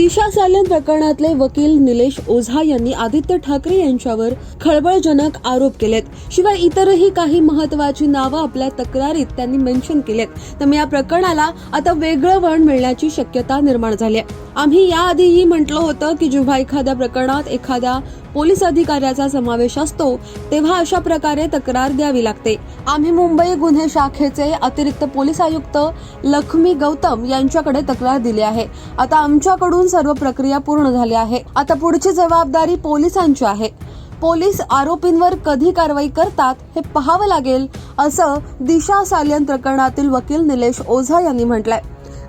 दिशा सालन प्रकरणातले वकील निलेश ओझा यांनी आदित्य ठाकरे यांच्यावर खळबळजनक आरोप केलेत. शिवाय इतरही काही महत्वाची नावं आपल्या तक्रारीत त्यांनी मेन्शन केलेत. त्यामुळे या प्रकरणाला आता वेगळं वळण मिळण्याची शक्यता निर्माण झाली आहे. आम्ही याआधीही म्हटलं होतं की जेव्हा एखाद्या प्रकरणात एखाद्या पोलीस अधिकाऱ्याचा समावेश असतो तेव्हा अशा प्रकारे तक्रार द्यावी लागते. आम्ही मुंबई गुन्हे शाखेचे अतिरिक्त पोलीस आयुक्त लक्ष्मी गौतम यांच्याकडे तक्रार दिली आहे. आता आमच्याकडून सर्व प्रक्रिया पूर्ण झाली आहे. आता पुढची जबाबदारी पोलिसांची आहे. पोलीस आरोपींवर कधी कारवाई करतात हे पाहावं लागेल असं दिशा सालियन प्रकरणातील वकील निलेश ओझा यांनी म्हटलंय.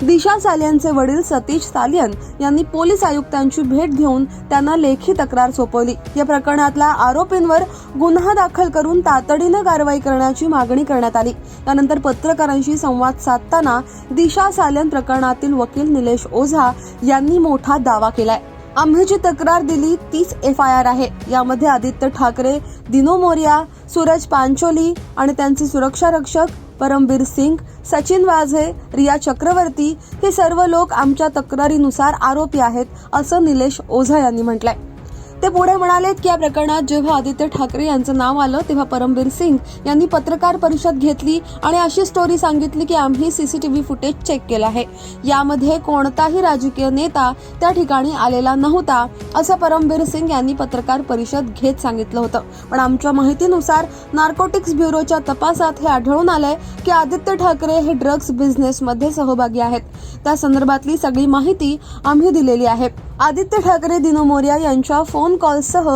दिशा सालियनचे वडील सतीश सालियन यांनी पोलीस आयुक्तांची भेट घेऊन त्यांना लेखी तक्रार सोपवली. या प्रकरणातल्या आरोपींवर गुन्हा दाखल करून तातडीनं कारवाई करण्याची मागणी करण्यात आली. त्यानंतर पत्रकारांशी संवाद साधताना दिशा सालियन प्रकरणातील वकील निलेश ओझा यांनी मोठा दावा केलाय. आम्ही जी तक्रार दिली तीच एफ आय आर आहे. यामध्ये आदित्य ठाकरे दिनो मोर्या सूरज पांचोली आणि त्यांचे सुरक्षा रक्षक परमबीर सिंग सचिन वाझे रिया चक्रवर्ती हे सर्व लोक आमच्या तक्रारीनुसार आरोपी आहेत असं निलेश ओझा यांनी म्हटलंय. ते पुढे म्हणालेत की या प्रकरणात जेव्हा आदित्य ठाकरे यांचं नाव आलं तेव्हा परमबीर सिंग यांनी पत्रकार परिषद घेतली आणि अशी स्टोरी सांगितली की आम्ही सीसीटीव्ही फुटेज चेक केलं आहे. यामध्ये कोणताही राजकीय नेता त्या ठिकाणी आलेला नव्हता असं परमबीर सिंग यांनी पत्रकार परिषद घेत सांगितलं होतं. पण आमच्या माहितीनुसार नार्कोटिक्स ब्युरोच्या तपासात हे आढळून आलंय की आदित्य ठाकरे हे ड्रग्ज बिझनेसमध्ये सहभागी आहेत. त्या संदर्भातली सगळी माहिती आम्ही दिलेली आहे. आदित्य ठाकरे दिनू मोरिया यांच्या फोन कॉलसह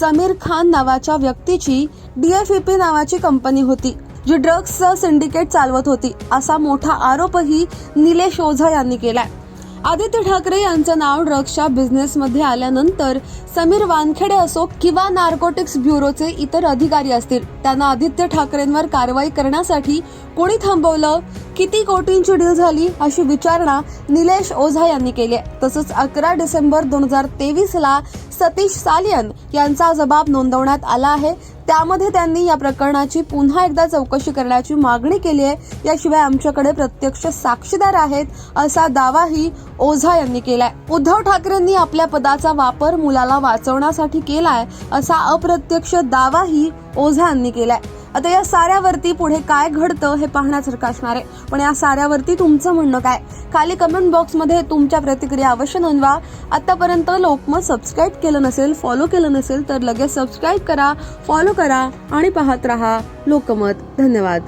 समीर खान नावाच्या व्यक्तीची डीएफईपी नावाची कंपनी होती जी ड्रग्जचं सिंडिकेट चालवत होती असा मोठा आरोपही निलेश ओझा यांनी केलाय. आदित्य ठाकरे यांचं नाव ड्रग्सच्या बिझनेसमध्ये आल्यानंतर समीर वानखेडे असो किंवा नार्कोटिक्स ब्युरोचे इतर अधिकारी असतील त्यांना आदित्य ठाकरेंवर कारवाई करण्यासाठी कोणी थांबवलं? किती कोटींची डील झाली अशी विचारणा निलेश ओझा यांनी केली आहे. तसंच अकरा डिसेंबर दोन हजार तेवीस ला सतीश सालियन यांचा जबाब नोंदवण्यात आला आहे. त्यामध्ये त्यांनी या प्रकरणाची पुन्हा एकदा चौकशी करण्याची मागणी केली आहे. याशिवाय आमच्याकडे प्रत्यक्ष साक्षीदार आहेत असा दावाही ओझा यांनी केलाय. उद्धव ठाकरेंनी आपल्या पदाचा वापर मुलाला वाचवण्यासाठी केलाय असा अप्रत्यक्ष दावाही ओझा यांनी केलाय. आता या साऱ्यावरती पुढे काय घडतं हे पाहण्यासारखं असणार आहे. पण या साऱ्यावरती तुमचं म्हणणं काय? खाली कमेंट बॉक्समध्ये तुमच्या प्रतिक्रिया अवश्य नोंदवा. आतापर्यंत लोकमत सबस्क्राईब केलं नसेल फॉलो केलं नसेल तर लगेच सबस्क्राईब करा फॉलो करा आणि पाहत रहा लोकमत. धन्यवाद.